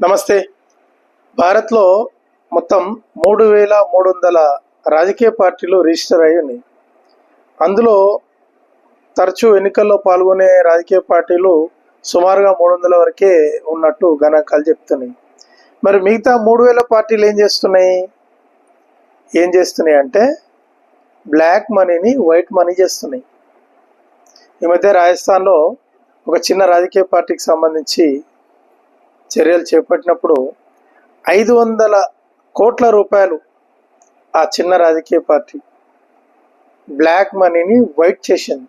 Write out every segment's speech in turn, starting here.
నమస్తే. భారత్లో మొత్తం మూడు వేల మూడు వందల రాజకీయ పార్టీలు రిజిస్టర్ అయి ఉన్నాయి. అందులో తరచూ ఎన్నికల్లో పాల్గొనే రాజకీయ పార్టీలు సుమారుగా మూడు వందల వరకే ఉన్నట్టు గణాంకాలు చెప్తున్నాయి. మరి మిగతా మూడు వేల పార్టీలు ఏం చేస్తున్నాయి? ఏం చేస్తున్నాయి అంటే బ్లాక్ మనీని వైట్ మనీ చేస్తున్నాయి. ఈ మధ్య రాజస్థాన్లో ఒక చిన్న రాజకీయ పార్టీకి సంబంధించి చర్యలు చేపట్టినప్పుడు ఐదు వందల కోట్ల రూపాయలు ఆ చిన్న రాజకీయ పార్టీ బ్లాక్ మనీని వైట్ చేసింది.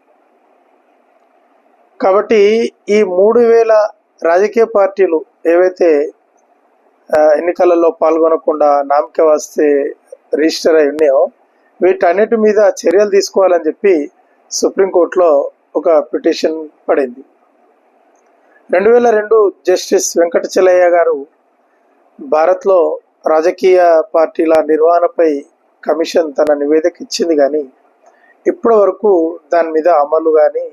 కాబట్టి ఈ మూడు వేల రాజకీయ పార్టీలు ఏవైతే ఎన్నికలలో పాల్గొనకుండా నామిక వస్తే రిజిస్టర్ అయి ఉన్నాయో వీటన్నిటి మీద చర్యలు తీసుకోవాలని చెప్పి సుప్రీంకోర్టులో ఒక పిటిషన్ పడింది. రెండు వేల రెండు జస్టిస్ వెంకటచలయ్య గారు భారత్లో రాజకీయ పార్టీల నిర్వహణపై కమిషన్ తన నివేదిక ఇచ్చింది కానీ ఇప్పటి వరకు దాని మీద అమలు కానీ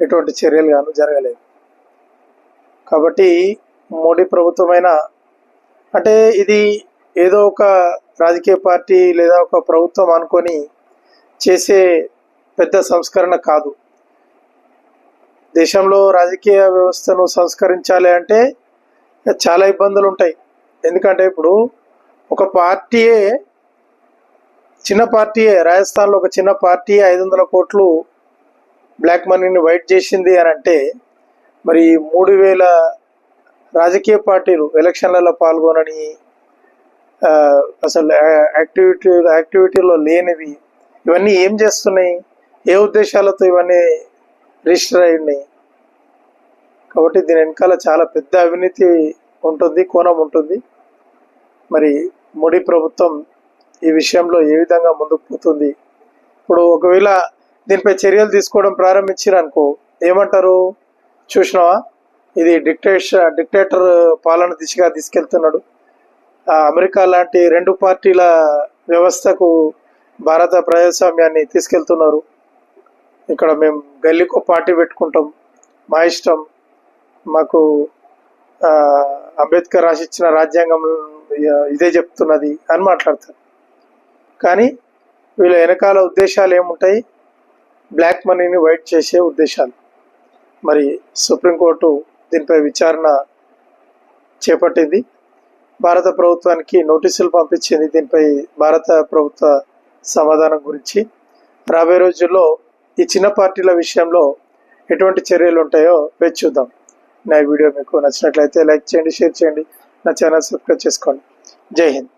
ఎటువంటి చర్యలు కానీ జరగలేదు. కాబట్టి మోడీ ప్రభుత్వమైన అంటే ఇది ఏదో ఒక రాజకీయ పార్టీ లేదా ఒక ప్రభుత్వం అనుకొని చేసే పెద్ద సంస్కరణ కాదు. దేశంలో రాజకీయ వ్యవస్థను సంస్కరించాలి అంటే చాలా ఇబ్బందులు ఉంటాయి ఎందుకంటే ఇప్పుడు ఒక పార్టీయే చిన్న పార్టీయే రాజస్థాన్లో ఒక చిన్న పార్టీ ఐదు వందల కోట్లు బ్లాక్ మనీని వైట్ చేసింది అని అంటే మరి మూడు వేల రాజకీయ పార్టీలు ఎలక్షన్లలో పాల్గొనని అసలు యాక్టివిటీ యాక్టివిటీలో లేనివి ఇవన్నీ ఏం చేస్తున్నాయి? ఏ ఉద్దేశాలతో ఇవన్నీ రిజిస్టర్ అయ్యింది కాబట్టి దీని వెనకాల చాలా పెద్ద అవినీతి ఉంటుంది కోణం ఉంటుంది. మరి మోడీ ప్రభుత్వం ఈ విషయంలో ఏ విధంగా ముందుకు పోతుంది? ఇప్పుడు ఒకవేళ దీనిపై చర్యలు తీసుకోవడం ప్రారంభించారు అనుకో ఏమంటారు? చూసినావా? ఇది డిక్టేష డిక్టేటర్ పాలన దిశగా తీసుకెళ్తున్నాడు. అమెరికా లాంటి రెండు పార్టీల వ్యవస్థకు భారత ప్రజాస్వామ్యాన్ని తీసుకెళ్తున్నారు. ఇక్కడ మేము గల్లీకో పార్టీ పెట్టుకుంటాం. మా ఇష్టం మాకు అంబేద్కర్ రాసిచ్చిన రాజ్యాంగం ఇదే చెప్తున్నది అని మాట్లాడతారు. కానీ వీళ్ళ వెనకాల ఉద్దేశాలు ఏముంటాయి? బ్లాక్ మనీని వైట్ చేసే ఉద్దేశాలు. మరి సుప్రీంకోర్టు దీనిపై విచారణ చేపట్టింది. భారత ప్రభుత్వానికి నోటీసులు పంపించింది. దీనిపై భారత ప్రభుత్వ సమాధానం గురించి. రాబోయే రోజుల్లో ఈ చిన్న పార్టీల విషయంలో ఎటువంటి చర్యలు ఉంటాయో వేచి చూద్దాం. నా వీడియో మీకు నచ్చినట్లయితే లైక్ చేయండి షేర్ చేయండి నా ఛానల్ సబ్స్క్రైబ్ చేసుకోండి. జై హింద్.